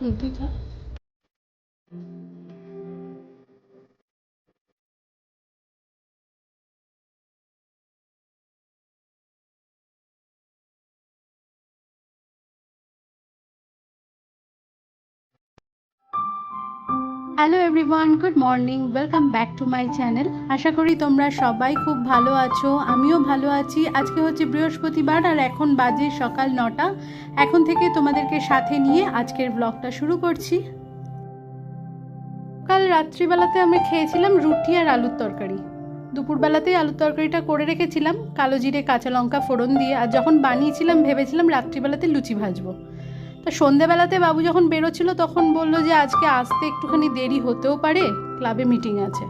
না খাব না, hello everyone good morning welcome back to my channel আশা করি তোমরা সবাই খুব ভালো আছো, আমিও ভালো আছি। আজকে হচ্ছে বৃহস্পতিবার আর এখন বাজে সকাল নটা। এখন থেকে তোমাদেরকে সাথে নিয়ে আজকের ব্লগটা শুরু করছি। কাল রাত্রিবেলাতে আমরা খেয়েছিলাম রুটি আর আলুর তরকারি। দুপুরবেলাতেই আলুর তরকারিটা করে রেখেছিলাম, কালো জিরে, কাঁচা লঙ্কা ফোড়ন দিয়ে। আর যখন বানিয়েছিলাম, ভেবেছিলাম রাত্রিবেলাতে লুচি ভাজবো। তা সন্ধেবেলাতে বাবু যখন বেরোচ্ছিল তখন বলল যে আজকে আসতে একটুখানি দেরি হতেও পারে, ক্লাবে মিটিং আছে।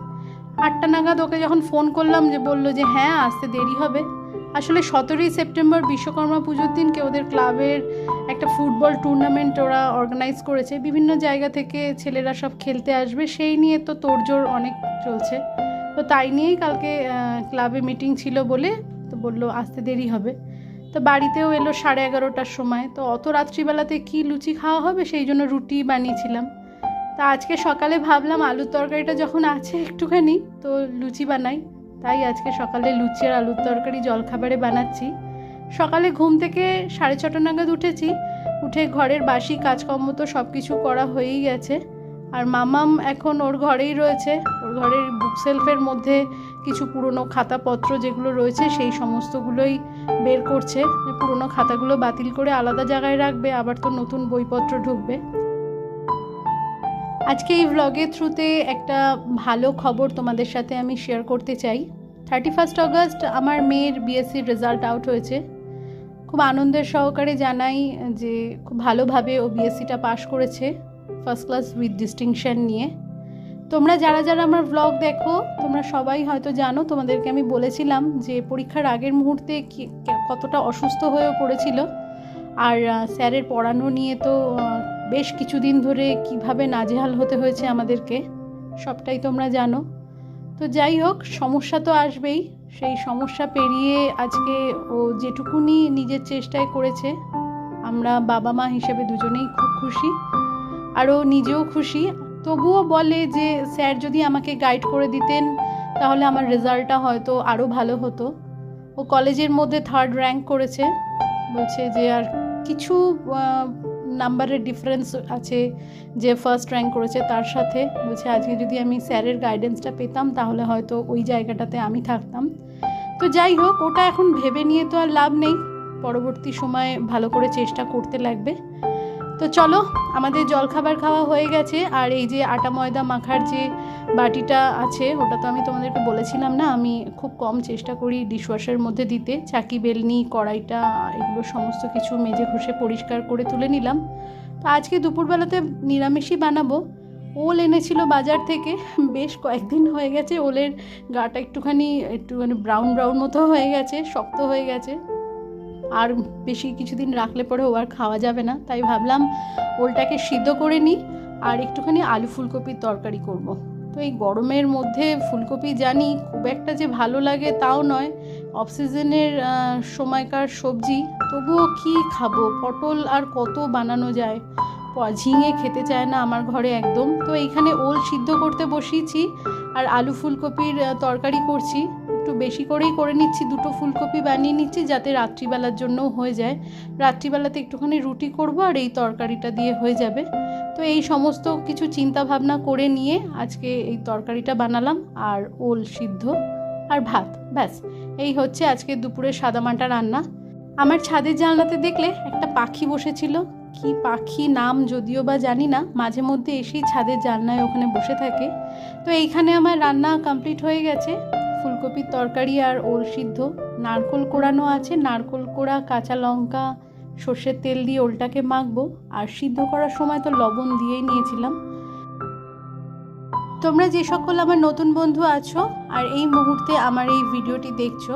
আটটা নাগাদ ওকে যখন ফোন করলাম যে বলল যে হ্যাঁ আসতে দেরি হবে। আসলে সতেরোই সেপ্টেম্বর বিশ্বকর্মা পুজোর দিনকে ওদের ক্লাবের একটা ফুটবল টুর্নামেন্ট ওরা অর্গানাইজ করেছে। বিভিন্ন জায়গা থেকে ছেলেরা সব খেলতে আসবে, সেই নিয়ে তো তোড়জোড় অনেক চলছে। তো তাই নিয়েই কালকে ক্লাবে মিটিং ছিল বলে তো বলল আসতে দেরি হবে। তো বাড়িতেও এলো সাড়ে এগারোটার সময়। তো অত রাত্রিবেলাতে কি লুচি খাওয়া হবে সেই জন্য রুটি বানিয়েছিলাম। তা আজকে সকালে ভাবলাম আলুর তরকারিটা যখন আছে একটুখানি, তো লুচি বানাই। তাই আজকে সকালে লুচি আর আলুর তরকারি জলখাবারে বানাচ্ছি। সকালে ঘুম থেকে সাড়ে ছটা নাগাদ উঠেছি। উঠে ঘরের বাসি কাজকর্ম তো সব কিছু করা হয়েই গেছে। আর মামাম এখন ওর ঘরেই রয়েছে। ঘরের বুক সেলফের মধ্যে কিছু পুরনো খাতাপত্র যেগুলো রয়েছে, সেই সমস্তগুলোই বের করছে। যে পুরনো খাতাগুলো বাতিল করে আলাদা জায়গায় রাখবে, আবার তো নতুন বইপত্র ঢুকবে। আজকে এই ভ্লগের থ্রুতে একটা ভালো খবর তোমাদের সাথে আমি শেয়ার করতে চাই। থার্টি ফার্স্ট অগস্ট আমার মেয়ের বিএসসির রেজাল্ট আউট হয়েছে। খুব আনন্দের সহকারে জানাই যে খুব ভালোভাবে ও বিএসসিটা পাশ করেছে ফার্স্ট ক্লাস উইথ ডিস্টিংশন নিয়ে। তোমরা যারা যারা আমার ব্লগ দেখো, তোমরা সবাই হয়তো জানো, তোমাদেরকে আমি বলেছিলাম যে পরীক্ষার আগের মুহূর্তে কতটা অসুস্থ হয়েও পড়েছিল। আর স্যারের পড়ানো নিয়ে তো বেশ কিছুদিন ধরে কীভাবে নাজেহাল হতে হয়েছে আমাদেরকে, সবটাই তোমরা জানো। তো যাই হোক, সমস্যা তো আসবেই। সেই সমস্যা পেরিয়ে আজকে ও যেটুকুনি নিজের চেষ্টায় করেছে, আমরা বাবা মা হিসেবে দুজনেই খুব খুশি। আরও নিজেও খুশি। তবুও বলে যে, স্যার, যদি আমাকে গাইড করে দিতেন, তাহলে আমার রেজাল্টটা হয়তো আরও ভালো হতো। ও কলেজের মধ্যে থার্ড র্যাঙ্ক করেছে। বলছে যে, আর কিছু নাম্বারের ডিফারেন্স আছে যে ফার্স্ট র্যাঙ্ক করেছে তার সাথে। বলছে, আজকে যদি আমি স্যারের গাইডেন্সটা পেতাম, তাহলে হয়তো ওই জায়গাটাতে আমি থাকতাম। তো যাই হোক, ওটা এখন ভেবে নিয়ে তো আর লাভ নেই। পরবর্তী সময়ে ভালো করে চেষ্টা করতে লাগবে। তো চলো, আমাদের জলখাবার খাওয়া হয়ে গেছে, আর এই যে আটা ময়দা মাখার যে বাটিটা আছে, ওটা তো আমি তোমাদেরকে বলেছিলাম না, আমি খুব কম চেষ্টা করি ডিশওয়াশের মধ্যে দিতে। চাকি, বেলনি, কড়াইটা, এগুলো সমস্ত কিছু মেজে ঘষে পরিষ্কার করে তুলে নিলাম। তো আজকে দুপুরবেলাতে নিরামিষই বানাবো। ওল এনেছিল বাজার থেকে, বেশ কয়েকদিন হয়ে গেছে, ওলের গাটা একটুখানি একটু মানে ব্রাউন ব্রাউন মতো হয়ে গেছে, শক্ত হয়ে গেছে। আর বেশি কিছুদিন রাখলে পরে ও আর খাওয়া যাবে না। তাই ভাবলাম ওলটাকে সিদ্ধ করে নিই আর একটুখানি আলু ফুলকপির তরকারি করব। তো এই গরমের মধ্যে ফুলকপি জানি খুব একটা যে ভালো লাগে তাও নয়। অফ সিজনের সময়কার সবজি। তবুও কি খাব? পটল আর কত বানানো যায়? ঝিঙে খেতে চায় না আমার ঘরে একদম। তো এইখানে ওল সিদ্ধ করতে বসিয়েছি আর আলু ফুলকপির তরকারি করছি। একটু বেশি করেই করে নিচ্ছি, দুটো ফুলকপি বানিয়ে নিচ্ছি যাতে রাত্রিবেলার জন্যও হয়ে যায়। রাত্রিবেলাতে একটুখানি রুটি করব আর এই তরকারিটা দিয়ে হয়ে যাবে। তো এই সমস্ত কিছু চিন্তা ভাবনা করে নিয়ে আজকে এই তরকারিটা বানালাম আর ওল সিদ্ধ আর ভাত, ব্যাস। এই হচ্ছে আজকে দুপুরে সাদামাটা রান্না। আমার ছাদের জানলাতে দেখলে একটা পাখি বসেছিল। কি পাখি নাম যদিও বা জানি না, মাঝে মধ্যে এসেই ছাদের জানলায় ওখানে বসে থাকে। তো এইখানে আমার রান্না কমপ্লিট হয়ে গেছে। ফুলকপির তরকারি আর ওল সিদ্ধ। নারকোল কোড়ানো আছে, নারকোল কোড়া, কাঁচা লঙ্কা, সর্ষের তেল দিয়ে ওলটাকে মাখবো। আর সিদ্ধ করার সময় তো লবণ দিয়েই নিয়েছিলাম। তোমরা যে সকল আমার নতুন বন্ধু আছো আর এই মুহূর্তে আমার এই ভিডিওটি দেখছ,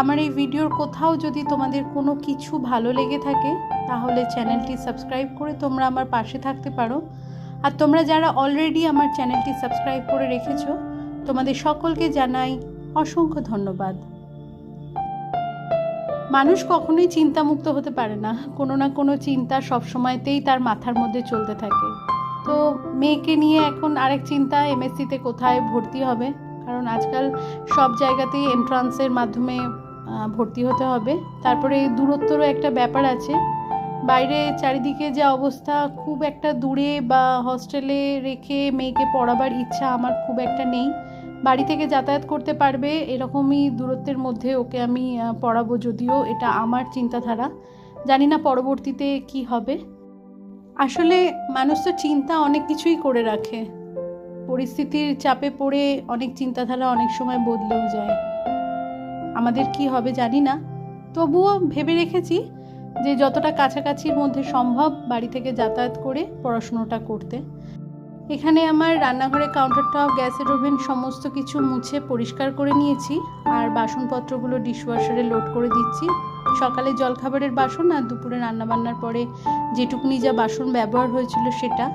আমার এই ভিডিওর কোথাও যদি তোমাদের কোনো কিছু ভালো লেগে থাকে, তাহলে চ্যানেলটি সাবস্ক্রাইব করে তোমরা আমার পাশে থাকতে পারো। আর তোমরা যারা অলরেডি আমার চ্যানেলটি সাবস্ক্রাইব করে রেখেছো, তোমাদের সকলকে জানাই অসংখ্য ধন্যবাদ। মানুষ কখনোই চিন্তামুক্ত হতে পারে না। কোনো না কোনো চিন্তা সব সময়তেই তার মাথার মধ্যে চলতে থাকে। তো মেয়েকে নিয়ে এখন আরেক চিন্তা এমএসসিতে কোথায় ভর্তি হবে? কারণ আজকাল সব জায়গাতেই এন্ট্রান্সের মাধ্যমে ভর্তি হতে হবে। তারপরে দূরত্বরও একটা ব্যাপার আছে। বাইরে চারিদিকে যে অবস্থা, খুব একটা দূরে বা হস্টেলে রেখে মেয়েকে পড়াবার ইচ্ছা আমার খুব একটা নেই। বাড়ি থেকে যাতায়াত করতে পারবে এরকমই দূরত্বের মধ্যে ওকে আমি পড়াবো যদিও এটা আমার চিন্তাধারা। জানি না পরবর্তীতে কি হবে। আসলে মানুষ তো চিন্তা অনেক কিছুই করে রাখে। পরিস্থিতির চাপে পড়ে অনেক চিন্তাধারা অনেক সময় বদলেও যায়। আমাদের কি হবে জানি না। তবুও ভেবে রেখেছি যে যতটা কাছাকাছির মধ্যে সম্ভব বাড়ি থেকে যাতায়াত করে পড়াশুনোটা করতে। এখানে আমার রান্নাঘরে কাউন্টার টপ গ্যাসের ওভেন সমস্ত কিছু মুছে পরিষ্কার করে নিয়েছি আর বাসনপত্রগুলো ডিশওয়াশারে লোড করে দিচ্ছি। সকালে জলখাবারের বাসন আর দুপুরে রান্নাবান্নার পরে যেটুকুনি যা বাসন ব্যবহার হয়েছিল সেটা।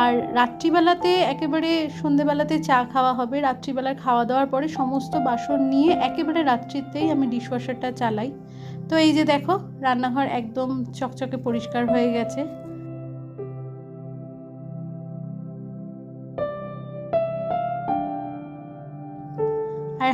আর রাত্রিবেলাতে একেবারে সন্ধেবেলাতে চা খাওয়া হবে। রাত্রিবেলার খাওয়া দাওয়ার পরে সমস্ত বাসন নিয়ে একেবারে রাত্রিতেই আমি ডিশওয়াশারটা চালাই। তো এই যে দেখো, রান্নাঘর একদম চকচকে পরিষ্কার হয়ে গেছে।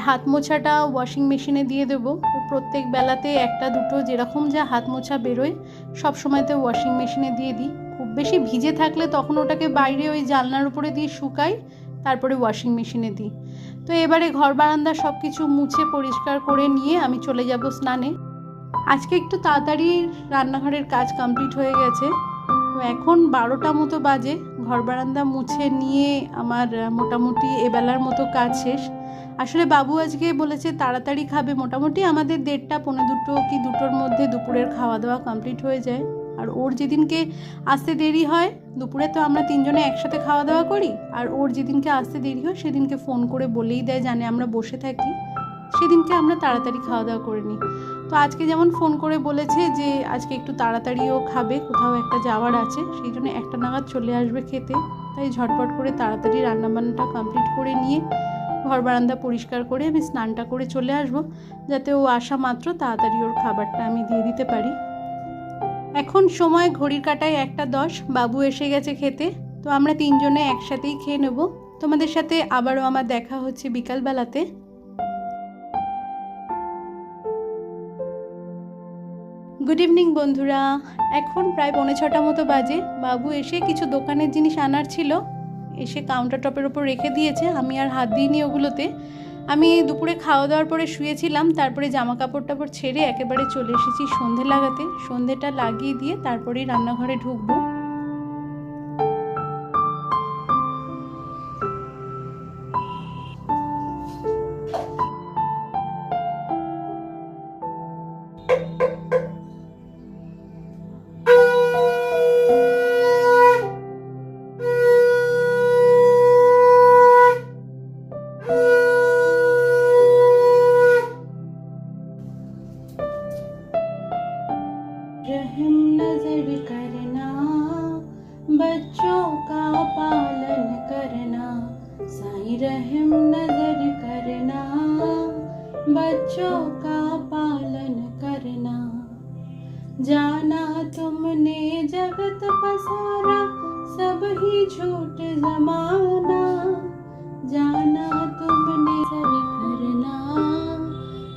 হাত মোছাটা ওয়াশিং মেশিনে দিয়ে দেবো। প্রত্যেক বেলাতে একটা, দুটো, যেরকম যা হাত মোছা বেরোয়, সব সময়তে ওয়াশিং মেশিনে দিয়ে দিই। খুব বেশি ভিজে থাকলে তখন ওটাকে বাইরে ওই জানলার উপরে দিয়ে শুকাই, তারপরে ওয়াশিং মেশিনে দিই। তো এবারে ঘর বারান্দা সব কিছু মুছে পরিষ্কার করে নিয়ে আমি চলে যাব স্নানে। আজকে একটু তাড়াতাড়ি রান্নাঘরের কাজ কমপ্লিট হয়ে গেছে। তো এখন বারোটা মতো বাজে, ঘর বারান্দা মুছে নিয়ে আমার মোটামুটি এবেলার মতো কাজ শেষ। আসলে বাবু আজকে বলেছে তাড়াতাড়ি খাবে। মোটামুটি আমাদের দেড়টা পনেরো দুটো কি দুটোর মধ্যে দুপুরের খাওয়া দাওয়া কমপ্লিট হয়ে যায়। আর ওর যেদিনকে আসতে দেরি হয়, দুপুরে তো আমরা তিনজনে একসাথে খাওয়া দাওয়া করি, আর ওর যেদিনকে আসতে দেরি হয়, সেদিনকে ফোন করে বলেই দেয়, জানে আমরা বসে থাকি। সেদিনকে আমরা তাড়াতাড়ি খাওয়া দাওয়া করে নিই। তো আজকে যেমন ফোন করে বলেছে যে, আজকে একটু তাড়াতাড়িও খাবে, কোথাও একটা যাওয়ার আছে, সেই জন্য একটা নাগাদ চলে আসবে খেতে। তাই ঝটপট করে তাড়াতাড়ি রান্নাবান্নাটা কমপ্লিট করে নিয়ে ঘর বারান্দা পরিষ্কার করে আমি স্নানটা করে চলে আসব, যাতে ও আসা মাত্র তাড়াতাড়ি ওর খাবারটা আমি দিয়ে দিতে পারি। এখন সময় ঘড়ির কাটায় একটা দশ, বাবু এসে গেছে খেতে, তো আমরা তিনজনে একসাথেই খেয়ে নেব। তোমাদের সাথে আবারও আমার দেখা হচ্ছে বিকালবেলাতে। গুড ইভিনিং বন্ধুরা। এখন প্রায় পৌনে ছটা মতো বাজে। বাবু এসে কিছু দোকানের জিনিস আনার ছিল। এসে কাউন্টার টপের ওপর রেখে দিয়েছে। আমি আর হাত দিইনি ওগুলোতে। আমি দুপুরে খাওয়া দাওয়ার পরে শুয়েছিলাম, তারপরে জামা কাপড় টাপড় ছেড়ে একেবারে চলে এসেছি সন্ধে লাগাতে। সন্ধেটা লাগিয়ে দিয়ে তারপরেই রান্নাঘরে ঢুকবো। बच्चों का पालन करना साईं रहम नजर करना बच्चों का पालन करना जाना तुमने जगत पसारा सब ही झूठ जमाना जाना तुमने सर करना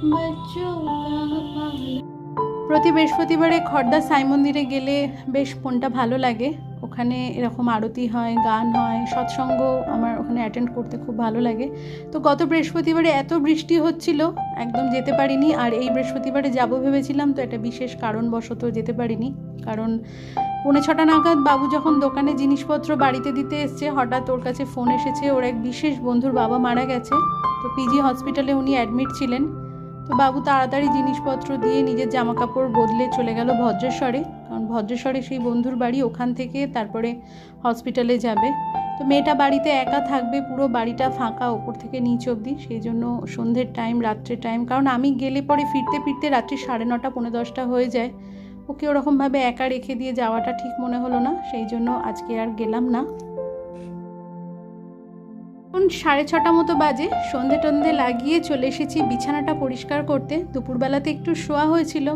बच्चों का पालन প্রতি বৃহস্পতিবারে খড়দা সাই মন্দিরে গেলে বেশ মনটা ভালো লাগে ওখানে এরকম আরতি হয়, গান হয়, সৎসঙ্গ আমার ওখানে অ্যাটেন্ড করতে খুব ভালো লাগে। তো গত বৃহস্পতিবারে এত বৃষ্টি হচ্ছিল, একদম যেতে পারিনি। আর এই বৃহস্পতিবারে যাব ভেবেছিলাম, তো একটা বিশেষ কারণবশত যেতে পারিনি। কারণ পৌনে ছটা নাগাদ বাবু যখন দোকানে জিনিসপত্র বাড়িতে দিতে এসছে, হঠাৎ ওর কাছে ফোন এসেছে। ওর এক বিশেষ বন্ধুর বাবা মারা গেছে। তো পিজি হসপিটালে উনি অ্যাডমিট ছিলেন। তো বাবু তাড়াতাড়ি জিনিসপত্র দিয়ে নিজের জামা কাপড় বদলে চলে গেল ভদ্রেশ্বরে। কারণ ভদ্রেশ্বরে সেই বন্ধুর বাড়ি ওখান থেকে তারপরে হসপিটালে যাবে। তো মেয়েটা বাড়িতে একা থাকবে, পুরো বাড়িটা ফাঁকা, ওপর থেকে নিচ অবধি। সেই জন্য সন্ধ্যের টাইম রাত্রের টাইম কারণ আমি গেলে পরে ফিরতে ফিরতে রাত্রি সাড়ে নটা পনেরো দশটা হয়ে যায়। ওকে ওরকমভাবে একা রেখে দিয়ে যাওয়াটা ঠিক মনে হলো না। সেই জন্য আজকে আর গেলাম না। এখন সাড়ে ছটা মতো বাজে। সন্ধে টন্ধে লাগিয়ে চলে এসেছি বিছানাটা পরিষ্কার করতে। দুপুরবেলাতে একটু শোয়া হয়েছিল।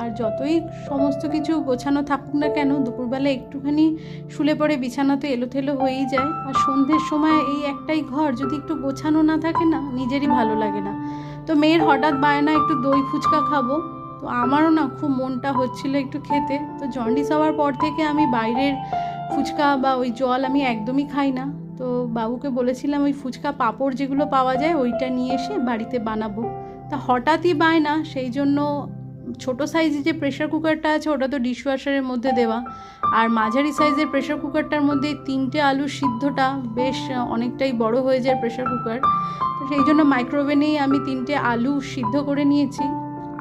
আর যতই সমস্ত কিছু গোছানো থাকুক না কেন, দুপুরবেলা একটুখানি শুলে পড়ে বিছানা তো এলোথেলো হয়েই যায়। আর সন্ধ্যের সময় এই একটাই ঘর যদি একটু গোছানো না থাকে না, নিজেরই ভালো লাগে না। তো মেয়ের হঠাৎ বায়না একটু দই ফুচকা খাব। তো আমারও না খুব মনটা হচ্ছিল একটু খেতে। তো জন্ডিস হওয়ার পর থেকে আমি বাইরের ফুচকা বা ওই জল আমি একদমই খাই না। তো বাবুকে বলেছিলাম ওই ফুচকা পাঁপড় যেগুলো পাওয়া যায় ওইটা নিয়ে এসে বাড়িতে বানাবো। তা হঠাৎই বায়না সেই জন্য ছোট সাইজের যে প্রেশার কুকারটা আছে ওটা তো ডিশওয়াশারের মধ্যে দেওয়া। আর মাঝারি সাইজের প্রেশার কুকারটার মধ্যে তিনটে আলু সিদ্ধটা বেশ অনেকটাই বড় হয়ে যায় প্রেশার কুকার তো সেই জন্য মাইক্রোওভেনেই আমি তিনটে আলু সিদ্ধ করে নিয়েছি।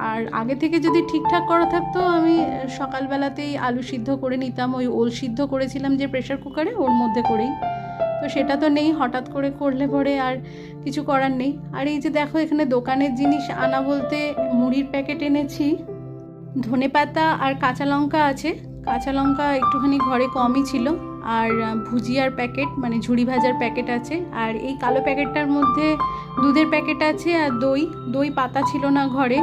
আর আগে থেকে যদি ঠিকঠাক করা থাকতো, আমি সকালবেলাতেই আলু সিদ্ধ করে নিতাম। ওই ওল সিদ্ধ করেছিলাম যে প্রেশার কুকারে ওর মধ্যে করেই। তো সেটা তো নেই, হঠাৎ করে করলে পরে আর কিছু করার নেই। আর এই যে দেখো, এখানে দোকানের জিনিস আনা বলতে মুড়ির প্যাকেট এনেছি। ধনে পাতা আর কাঁচা লঙ্কা আছে। কাঁচা লঙ্কা একটুখানি ঘরে কমই ছিল। আর ভুজিয়ার প্যাকেট মানে ঝুড়ি ভাজার প্যাকেট আছে। আর এই কালো প্যাকেটটার মধ্যে দুধের প্যাকেট আছে আর দই। দই পাতা ছিল না ঘরে।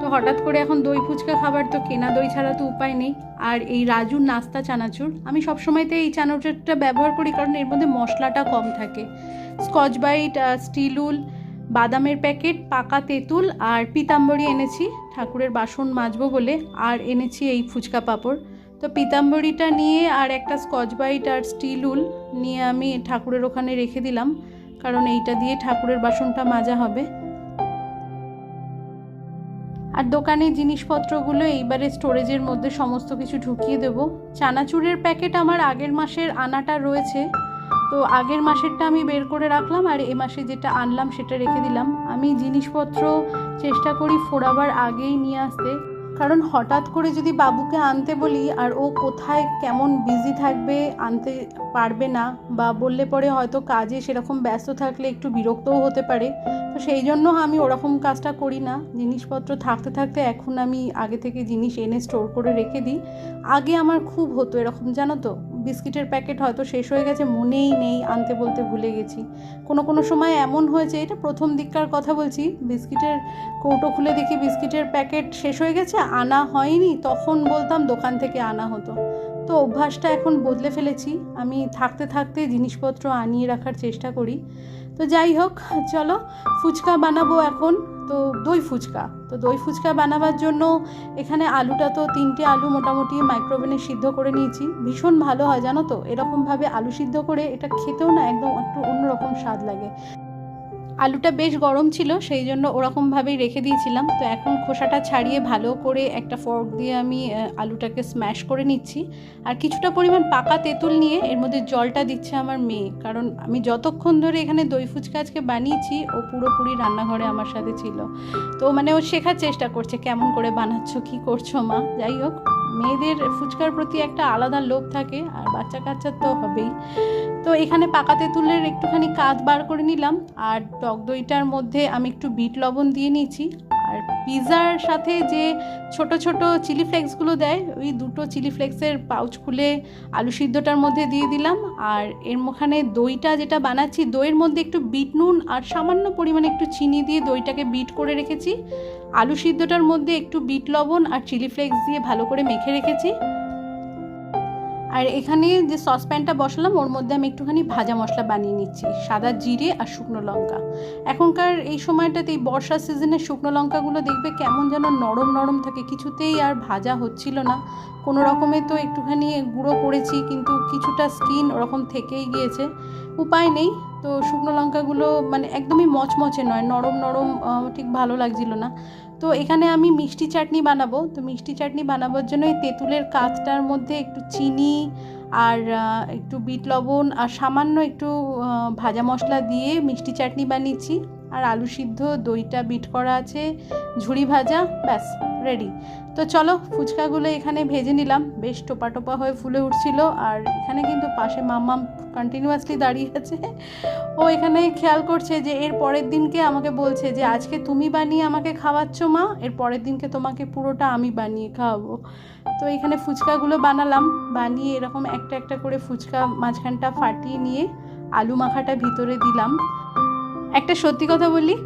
তো হঠাৎ করে এখন দই ফুচকা খাবার তো কেনা দই ছাড়া তো উপায় নেই। আর এই রাজুর নাস্তা চানাচুর, আমি সবসময়তে এই চানাচুরটা ব্যবহার করি কারণ এর মধ্যে মশলাটা কম থাকে। স্কচ বাইট স্টিল উল, বাদামের প্যাকেট, পাকা তেঁতুল আর পিতাম্বরী এনেছি, ঠাকুরের বাসন মাজবো বলে, আর এনেছি এই ফুচকা পাঁপড়। তো পিতাম্বরীটা নিয়ে আর একটা স্কচ বাইট আর স্টিল উল নিয়ে আমি ঠাকুরের ওখানে রেখে দিলাম, কারণ এইটা দিয়ে ঠাকুরের বাসনটা মাজা হবে। আর দোকানের জিনিসপত্রগুলো এইবারে স্টোরেজের মধ্যে সমস্ত কিছু ঢুকিয়ে দেব। চানাচুরের প্যাকেট আমার আগের মাসের আনাটা রয়েছে। তো আগের মাসেরটা আমি বের করে রাখলাম আর এ মাসে যেটা আনলাম সেটা রেখে দিলাম। আমি জিনিসপত্র চেষ্টা করি ফোরাবার আগেই নিয়ে আসতে। কারণ হঠাৎ করে যদি বাবুকে আনতে বলি আর ও কোথায়, কেমন বিজি থাকবে, আনতে পারবে না বা বললে পরে হয়তো কাজে সেরকম ব্যস্ত থাকলে একটু বিরক্তও হতে পারে। তো সেই জন্য আমি ওরকম কাজটা করি না। জিনিসপত্র থাকতে থাকতে এখন আমি আগে থেকে জিনিস এনে স্টোর করে রেখে দিই। আগে আমার খুব হতো এরকম, জানো তো? বিস্কিটের প্যাকেট হয়তো শেষ হয়ে গেছে, মনেই নেই, আনতে বলতে ভুলে গেছি। কোনো কোনো সময় এমন হয়েছে, এটা প্রথম দিককার কথা বলছি, বিস্কিটের কৌটো খুলে দেখি বিস্কিটের প্যাকেট শেষ হয়ে গেছে, আনা হয়নি, তখন বলতাম দোকান থেকে আনা হতো। তো অভ্যাসটা এখন বদলে ফেলেছি। আমি থাকতে থাকতে জিনিসপত্র আনিয়ে রাখার চেষ্টা করি। তো যাই হোক, চলো, ফুচকা বানাবো এখন। তো দই ফুচকা। তো দই ফুচকা বানাবার জন্য এখানে আলুটা তো তিনটে আলু মোটামুটি মাইক্রোওভেনে সিদ্ধ করে নিয়েছি। ভীষণ ভালো হয়, জানো তো? এরকমভাবে আলু সিদ্ধ করে এটা খেতেও না একদম একটু অন্যরকম স্বাদ লাগে। আলুটা বেশ গরম ছিল, সেই জন্য ওরকমভাবেই রেখে দিয়েছিলাম। তো এখন খোসাটা ছাড়িয়ে ভালো করে একটা ফর্ক দিয়ে আমি আলুটাকে স্ম্যাশ করে নিচ্ছি। আর কিছুটা পরিমাণ পাকা তেঁতুল নিয়ে এর মধ্যে জলটা দিচ্ছে আমার মেয়ে। কারণ আমি যতক্ষণ ধরে এখানে দই ফুচকা আজকে বানিয়েছি, ও পুরোপুরি রান্নাঘরে আমার সাথে ছিল। তো মানে ও শেখার চেষ্টা করছে, কেমন করে বানাচ্ছ, কি করছ মা? যাই হোক। মেয়েদের ফুচকার প্রতি একটা আলাদা লোভ থাকে, আর বাচ্চা কাচ্চার তো হবেই। তো এখানে পাকা তেঁতুলের একটুখানি কাঁধ বার করে নিলাম, আর টক দইটার মধ্যে আমি একটু বিট লবণ দিয়ে নিয়েছি। আর পিৎজার সাথে যে ছোট ছোট চিলি ফ্লেক্সগুলো দেয়, ওই দুটো চিলি ফ্লেক্সের পাউচ খুলে আলু সিদ্ধটার মধ্যে দিয়ে দিলাম। আর এর ওখানে দইটা যেটা বানাচ্ছি, দইয়ের মধ্যে একটু বিট নুন আর সামান্য পরিমাণে একটু চিনি দিয়ে দইটাকে বিট করে রেখেছি। আলু সিদ্ধটার মধ্যে একটু বিট লবণ আর চিলি ফ্লেক্স দিয়ে ভালো করে মেখে রেখেছি। আর এখানে যে সসপ্যানটা বসালাম, ওর মধ্যে আমি একটুখানি ভাজা মশলা বানিয়ে নিচ্ছি, সাদা জিরে আর শুকনো লঙ্কা। এখনকার এই সময়টাতে এই বর্ষার সিজনে শুকনো লঙ্কাগুলো দেখবে কেমন যেন নরম নরম থাকে, কিছুতেই আর ভাজা হচ্ছিল না। কোনো রকমে তো একটুখানি গুঁড়ো করেছি, কিন্তু কিছুটা স্কিন ওরকম থেকেই গিয়েছে। উপায় নেই, তো শুকনো লঙ্কাগুলো মানে একদমই মচমচে নয়, নরম নরম ঠিক ভালো লাগছিল না। তো এখানে আমি মিষ্টি চাটনি বানাবো। তো মিষ্টি চাটনি বানাবার জন্য এই তেঁতুলের কাঁচটার মধ্যে একটু চিনি আর একটু বিট লবণ আর সামান্য একটু ভাজা মশলা দিয়ে মিষ্টি চাটনি বানিয়েছি। আর আলু সিদ্ধ, দইটা বিট করা আছে, ঝুড়ি ভাজা, ব্যাস রেডি তো চলো ফুচকাগুলো এখানে ভেজে নিলাম। বেশ টোপা টোপা হয়ে ফুলে উঠছিল। আর এখানে কিন্তু পাশে মাম্মাম কন্টিনিউয়াসলি দাঁড়িয়ে আছে। ও এখানে খেয়াল করছে যে এর পরের দিনকে আমাকে বলছে যে, আজকে তুমি বানিয়ে আমাকে খাওয়াচ্ছ মা, এর পরের দিনকে তোমাকে পুরোটা আমি বানিয়ে খাওয়াবো। তো এখানে ফুচকাগুলো বানালাম, বানিয়ে এরকম একটা একটা করে ফুচকা মাঝখানটা ফাটিয়ে নিয়ে আলু মাখাটা ভিতরে দিলাম। একটা সত্যি কথা বলি,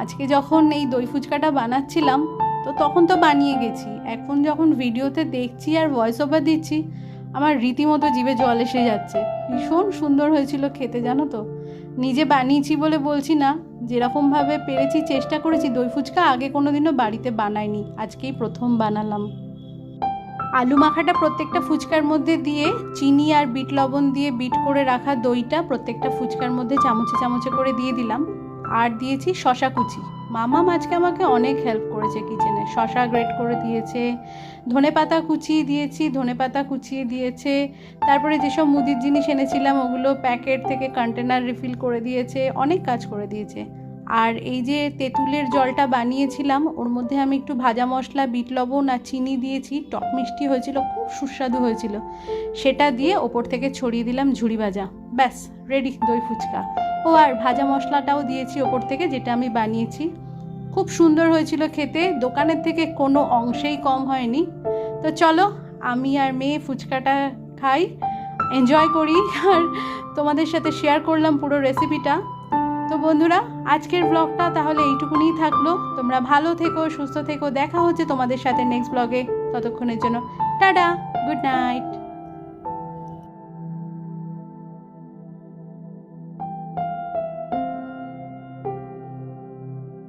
আজকে যখন এই দই ফুচকাটা বানাচ্ছিলাম, তো তখন তো বানিয়ে গেছি। এখন যখন ভিডিওতে দেখছি আর ভয়েস ওভার দিচ্ছি আমার রীতিমতো জিভে জল এসে যাচ্ছে। ভীষণ সুন্দর হয়েছিল খেতে, জানো তো? নিজে বানিয়েছি বলে বলছি না, যেরকমভাবে পেরেছি, চেষ্টা করেছি, দই ফুচকা আগে কোনো দিনও বাড়িতে বানাইনি, আজকেই প্রথম বানালাম। আলু মাখাটা প্রত্যেকটা ফুচকার মধ্যে দিয়ে, চিনি আর বিট লবণ দিয়ে বিট করে রাখা দইটা প্রত্যেকটা ফুচকার মধ্যে চামচে চামচে করে দিয়ে দিলাম। আর দিয়েছি শশা কুচি। মামা আজকে আমাকে অনেক হেল্প করেছে কিচেনে শশা গ্রেট করে দিয়েছে, ধনে পাতা কুচিয়ে দিয়েছি, ধনে পাতা কুচিয়ে দিয়েছে, তারপরে যেসব মুদির জিনিস এনেছিলাম ওগুলো প্যাকেট থেকে কন্টেনার রিফিল করে দিয়েছে, অনেক কাজ করে দিয়েছে। আর এই যে তেঁতুলের জলটা বানিয়েছিলাম, ওর মধ্যে আমি একটু ভাজা মশলা, বিট লবণ আর চিনি দিয়েছি। টক মিষ্টি হয়েছিল, খুব সুস্বাদু হয়েছিল। সেটা দিয়ে ওপর থেকে ছড়িয়ে দিলাম ঝুড়ি ভাজা। ব্যাস রেডি দই ফুচকা। ও, আর ভাজা মশলাটাও দিয়েছি ওপর থেকে, যেটা আমি বানিয়েছি। খুব সুন্দর হয়েছিল খেতে, দোকানের থেকে কোনো অংশেই কম হয়নি। তো চলো, আমি আর মেয়ে ফুচকাটা খাই এনজয় করি। আর তোমাদের সাথে শেয়ার করলাম পুরো রেসিপিটা তো বন্ধুরা, আজকের ব্লগটা তাহলে এইটুকুনি থাকল। তোমরা ভালো থেকো, সুস্থ থেকো, দেখা হচ্ছে তোমাদের সাথে নেক্সট ব্লগে ততক্ষণের জন্য, টাটা গুড নাইট